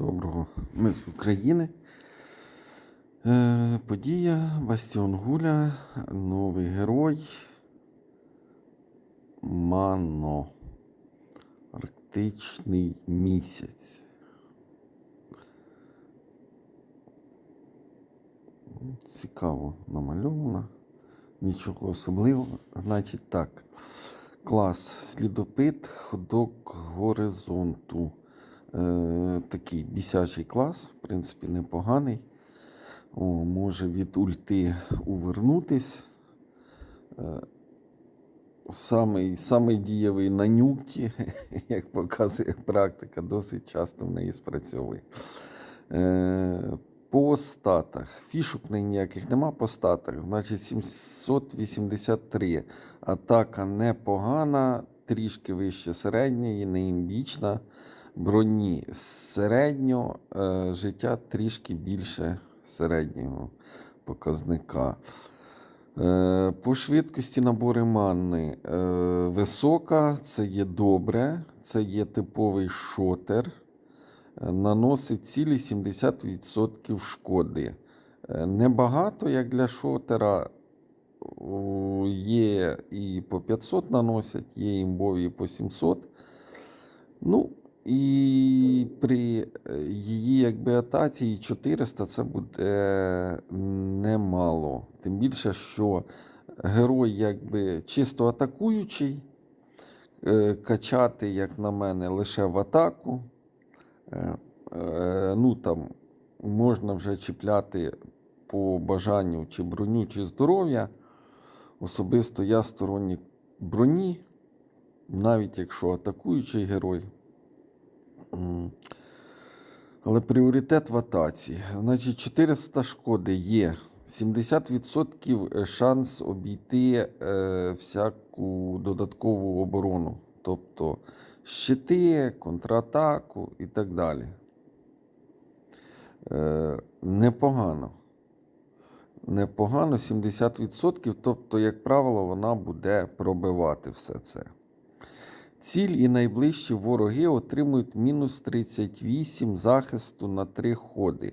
Доброго. Ми з України. Е, подія Бастіон Гуля, новий герой. Мано. Арктичний місяць. Цікаво намальовано. Нічого особливого. Значить так. Клас слідопит, ходок горизонту. Е, такий бісячий клас, в принципі, непоганий. О, може від ульти увернутись. Е, самий, самий дієвий на нюкті, як показує практика, досить часто в неї спрацьовує. Е, по статах. Фішок ніяких нема по статах. Значить, 783. Атака непогана, трішки вище середньої, неімбічна. Броні середньо, е, життя трішки більше середнього показника. Е, По швидкості набори манни е, висока, це є добре, це є типовий шотер. Наносить цілі 70% шкоди. Небагато, як для шотера. Є і по 500 наносять, є імбові і по 700. Ну, і при е, її якби атаці 400 це буде немало. Тим більше, що герой якби чисто атакуючий, е, качати, як на мене, лише в атаку. Е, е, Ну там можна вже чіпляти по бажанню чи броню, чи здоров'я. Особисто я сторонник броні, навіть якщо атакуючий герой. Але пріоритет в атаці. Значить, 400 шкоди є. 70% шанс обійти е, всяку додаткову оборону. Тобто щити, контратаку і так далі. Е, непогано. Непогано 70%. Тобто, як правило, вона буде пробивати все це. Ціль і найближчі вороги отримують мінус 38 захисту на 3 ходи.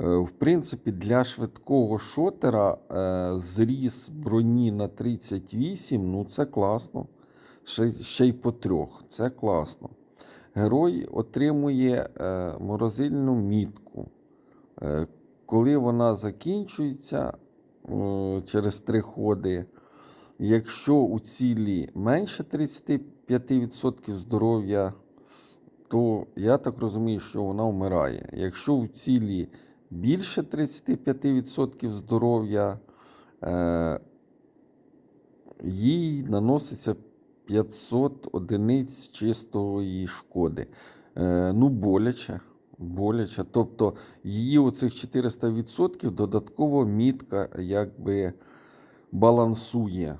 Е, В принципі, для швидкого шотера е, зріс броні на 38, ну це класно. Ще, ще й по трьох. Це класно. Герой отримує е, морозильну мітку. Коли вона закінчується через три ходи, якщо у цілі менше 35% здоров'я, то я так розумію, що вона вмирає. Якщо у цілі більше 35% здоров'я, е, їй наноситься 500 одиниць чистої шкоди. Е, ну, боляче. Боляче. Тобто її оцих 400% додатково мітка якби балансує.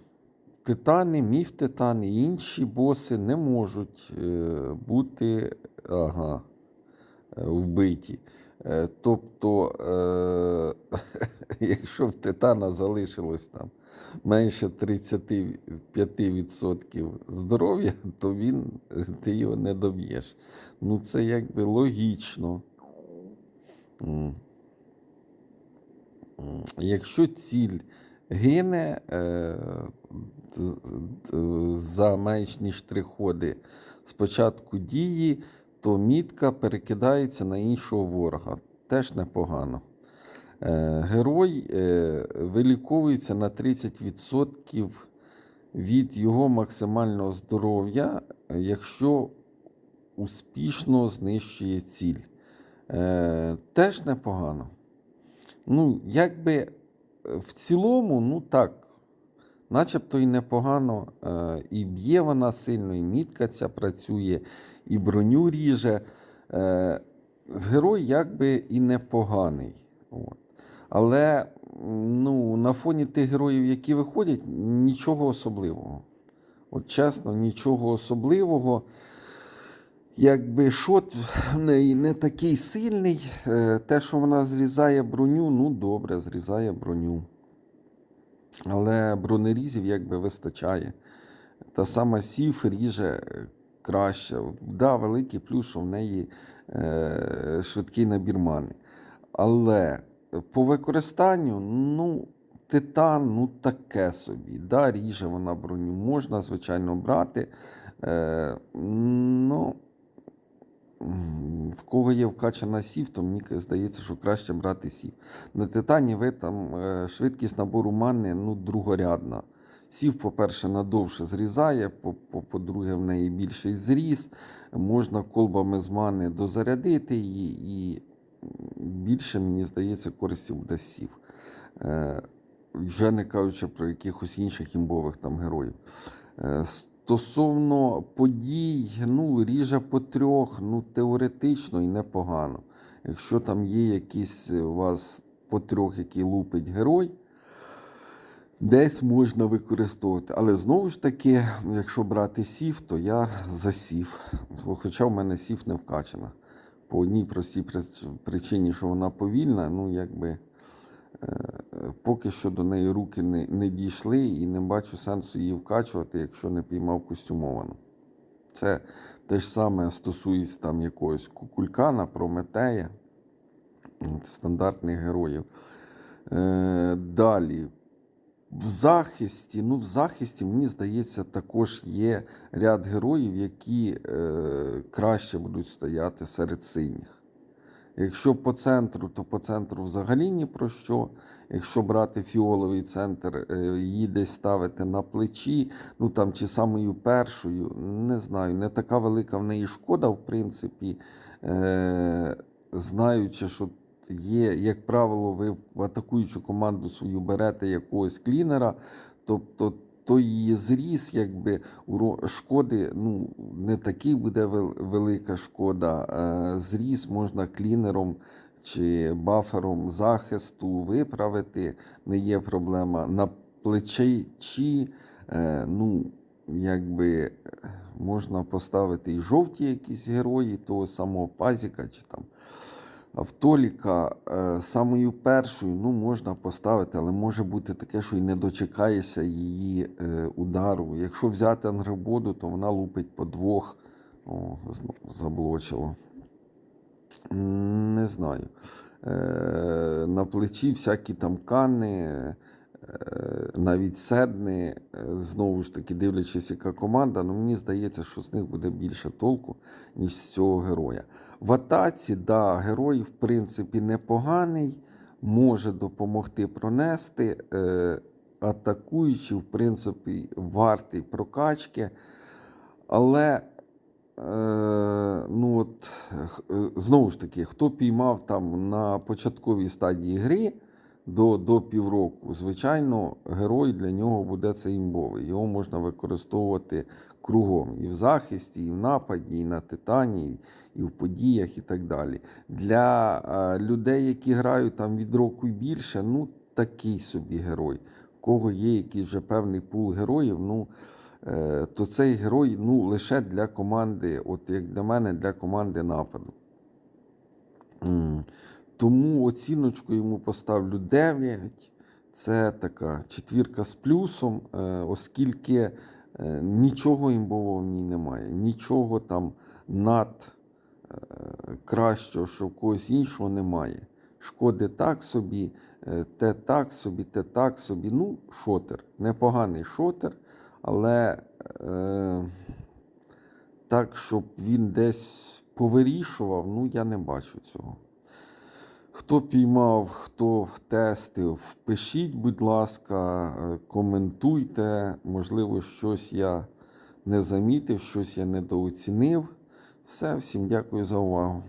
Титани, міф Титан і інші боси не можуть е, бути ага, е, вбиті. Е, Тобто, якщо в Титана залишилось там менше 35% здоров'я, то він, ти його не доб'єш. Ну, це якби логічно. Якщо ціль гине е, за менш ніж три ходи з дії, то мітка перекидається на іншого ворога. Теж непогано. Е, Герой е, виліковується на 30% від його максимального здоров'я, якщо успішно знищує ціль. Теж непогано. Ну, якби в цілому, ну так, начебто і непогано. Е, І б'є вона сильно, і мітка ця працює, і броню ріже. Е, Герой якби і непоганий. От. Але ну, на фоні тих героїв, які виходять, нічого особливого. От чесно, нічого особливого. Якби шот в неї не такий сильний. Е, Те, що вона зрізає броню, ну добре, зрізає броню. Але бронерізів якби вистачає. Та сама сіф ріже краще. Да, великий плюс, що в неї е, швидкий набір мани. Але по використанню, ну, титан, ну таке собі. Да, ріже вона броню. Можна, звичайно, брати. Е, кого є вкачана сів, то мені здається, що краще брати сів. На титані ви там е, швидкість набору мани ну, другорядна. Сів, по-перше, надовше зрізає, по- по- по-друге, в неї більший зріз. Можна колбами з мани дозарядити її, і більше, мені здається, користі буде сів. Е, вже не кажучи про якихось інших імбових там героїв. Е, Стосовно подій, ну, ріже по трьох, ну, теоретично і непогано. Якщо там є якийсь у вас по трьох, який лупить герой, десь можна використовувати. Але знову ж таки, якщо брати сів, то я за сів. Хоча в мене сів не вкачана. По одній простій причині, що вона повільна, ну якби е, поки що до неї руки не, не дійшли і не бачу сенсу її вкачувати, якщо не піймав костюмовану. Це те ж саме стосується там якогось кукулькана, прометея, стандартних героїв. Е, далі. В захисті, ну, в захисті, мені здається, також є ряд героїв, які е, краще будуть стояти серед синіх. Якщо по центру, то по центру взагалі ні про що. Якщо брати фіоловий центр, е, її десь ставити на плечі, ну там чи самою першою, не знаю, не така велика в неї шкода, в принципі, е, знаючи, що є, як правило, ви в атакуючу команду свою берете якогось клінера, тобто то її зріс, якби шкоди, ну, не такий буде велика шкода. Зріс можна клінером чи бафером захисту виправити, не є проблема. На плечі, е, ну, якби можна поставити і жовті якісь герої, того самого пазіка чи там. Автоліка толіка самою першою ну, можна поставити, але може бути таке, що й не дочекаєшся її е, удару. Якщо взяти ангребоду, то вона лупить по двох. О, знову заблочило. Не знаю. Е, на плечі всякі там кани, е, навіть седни, е, знову ж таки, дивлячись, яка команда, ну мені здається, що з них буде більше толку, ніж з цього героя. В атаці, да, герой, в принципі, непоганий, може допомогти пронести. Е, атакуючий, в принципі, вартий прокачки. Але Е, ну от, е, знову ж таки, хто піймав там на початковій стадії гри до, до півроку, звичайно, герой для нього буде це імбовий. Його можна використовувати кругом і в захисті, і в нападі, і на титані, і в подіях, і так далі. Для е, людей, які грають там від року і більше, ну такий собі герой. В кого є якийсь вже певний пул героїв, ну е, то цей герой ну, лише для команди, от як для мене, для команди нападу. Тому оціночку йому поставлю 9. Це така четвірка з плюсом, е, оскільки е, нічого імбового в ній немає, нічого там над е, кращого, що в когось іншого немає. Шкоди так собі, те так собі, те так собі. Ну, шотер. Непоганий шотер, але е, так, щоб він десь повирішував, ну я не бачу цього. Хто піймав, хто тестив, пишіть, будь ласка, е, коментуйте. Можливо, щось я не замітив, щось я недооцінив. Все, всім дякую за увагу.